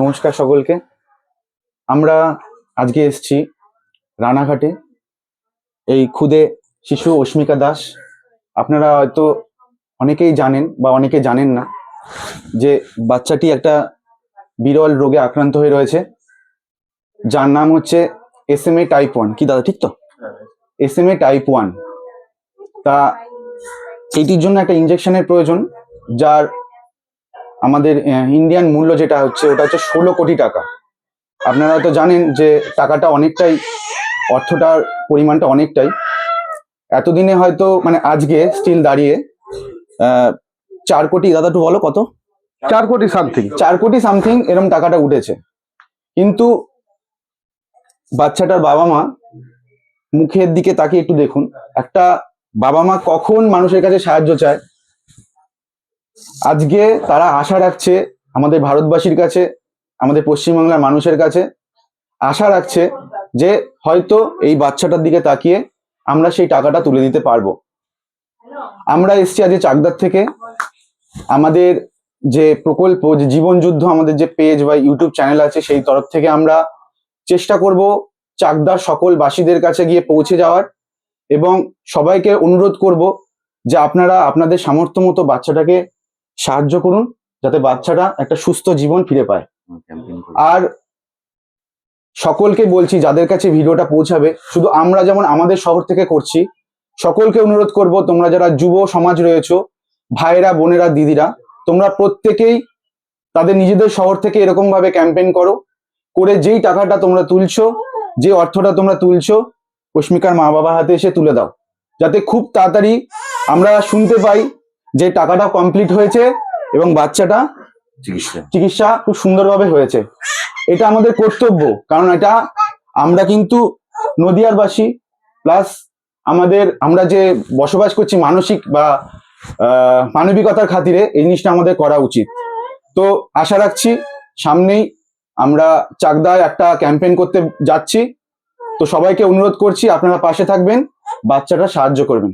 নমস্কার সকলকে। আমরা আজকে এসছি রানাঘাটে। এই খুদে শিশু অস্মিকা দাস। আপনারা হয়তো অনেকেই জানেন বা অনেকে জানেন না যে বাচ্চাটি একটা বিরল রোগে আক্রান্ত হয়ে রয়েছে। যার নাম হচ্ছে S M A type one কি দাদা, ঠিক তো? S M A type one তা এইটির জন্য একটা ইঞ্জেকশনের প্রয়োজন, যার আমাদের ইন্ডিয়ান মূল্য যেটা হচ্ছে ওটা হচ্ছে ষোলো কোটি টাকা। আপনারা হয়তো জানেন যে টাকাটা অনেকটাই অর্থটার পরিমাণটা অনেকটাই। এতদিনে হয়তো মানে আজকে স্টিল দাঁড়িয়ে চার কোটি দাদা একটু বলো কত? চার কোটি সামথিং চার কোটি সামথিং এরম টাকাটা উঠেছে। কিন্তু বাচ্চাটার বাবা মা মুখের দিকে তাকিয়ে একটু দেখুন। একটা বাবা মা কখন মানুষের কাছে সাহায্য চায়? আজকে তারা আশা রাখছে আমাদের ভারতবাসীর কাছে, আমাদের পশ্চিমবাংলার মানুষের কাছে, আশা রাখছে যে হয়তো এই বাচ্চাটার দিকে তাকিয়ে আমরা সেই টাকাটা তুলে দিতে পারব। আমরা এসছি আজকে চাকদার থেকে। আমাদের যে প্রকল্প, যে জীবন যুদ্ধ আমাদের যে পেজ বা ইউটিউব চ্যানেল আছে, সেই তরফ থেকে আমরা চেষ্টা করব চাকদার সকল বাসীদের কাছে গিয়ে পৌঁছে যাওয়ার এবং সবাইকে অনুরোধ করব যে আপনারা আপনাদের সামর্থ্য মতো বাচ্চাটাকে সাহায্য করুন যাতে বাচ্চাটা একটা সুস্থ জীবন ফিরে পায়। আর সকলকে বলছি, যাদের কাছে ভিডিওটা পৌঁছাবে, শুধু আমরা যেমন আমাদের শহর থেকে করছি, সকলকে অনুরোধ করব, তোমরা যারা যুব সমাজ রয়েছো, ভাইয়েরা, বোনেরা, দিদিরা, তোমরা প্রত্যেকেই তাদের নিজেদের শহর থেকে এরকম ভাবে ক্যাম্পেইন করো, করে যেই টাকাটা তোমরা তুলছো, যে অর্থটা তোমরা তুলছো অস্মিকার মা বাবা হাতে এসে তুলে দাও। যাতে খুব তাড়াতাড়ি আমরা শুনতে পাই যে টাকাটা কমপ্লিট হয়েছে এবং বাচ্চাটা চিকিৎসা। চিকিৎসা খুব সুন্দরভাবে হয়েছে। এটা আমাদের কর্তব্য কারণ এটা আমরা কিন্তু নদিয়ার বাসী প্লাস আমাদের আমরা যে বসবাস করছি মানসিক বা মানবিকতার খাতিরে এই জিনিসটা আমাদের করা উচিত। তো আশা রাখছি সামনেই আমরা চাকদায় একটা ক্যাম্পেইন করতে যাচ্ছি। তো সবাইকে অনুরোধ করছি আপনারা পাশে থাকবেন বাচ্চাটা সাহায্য করবেন।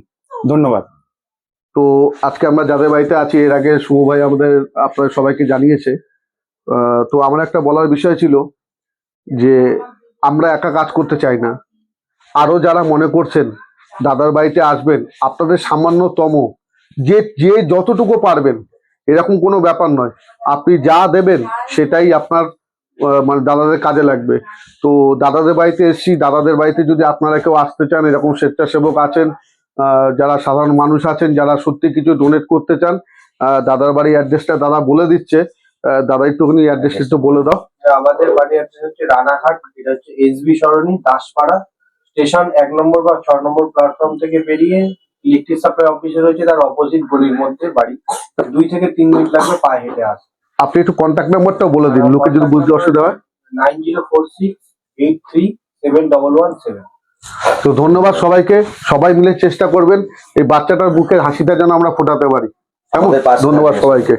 ধন্যবাদ। তো আজকে আমরা যাদের বাড়িতে আছি, এর আগে শুভ ভাই আমাদের, আপনার সবাইকে জানিয়েছে। তো আমার একটা বলার বিষয় ছিল যে, আমরা একা কাজ করতে চাই না। আরও যারা মনে করছেন, দাদার বাড়িতে আসবেন, আপনাদের সামান্যতম, যে যে যতটুকু পারবেন, এরকম কোনো ব্যাপার নয়। আপনি যা দেবেন, সেটাই আপনার মানে দাদাদের কাজে লাগবে। তো দাদাদের বাড়িতে এসছি, দাদাদের বাড়িতে যদি আপনারা কেউ আসতে চান, এরকম স্বেচ্ছাসেবক আছেন যারা সাধারণ মানুষ আছেন যারা সত্যি কিছু ডোনেট করতে চান দাদার বাড়ি অ্যাড্রেসটা দাদা বলে দিচ্ছে। দাদা একটুখানি অ্যাড্রেসটা একটু বলে দাও। আমাদের বাড়ি অ্যাড্রেস হচ্ছে রানাঘাট এটা হচ্ছে এসবি সরণি দাসপাড়া। স্টেশন এক নম্বর বা ছয় নম্বর প্ল্যাটফর্ম থেকে বেরিয়ে ইলেকট্রিক সাপ্লাই অফিসে রয়েছে তার অপোজিট গলির মধ্যে বাড়ি। দুই থেকে তিন মিনিট লাগবে পায়ে হেঁটে আস আপনি একটু কন্ট্যাক্ট নাম্বারটাও বলে দিন লোকে যদি বুঝতে অসুবিধা হয়। Nine zero four six eight three seven double one seven তো ধন্যবাদ সবাইকে। সবাই মিলে চেষ্টা করবেন এই বাচ্চাটার বুকের হাসিটা যেন আমরা ফোটাতে পারি। কেমন? ধন্যবাদ সবাইকে।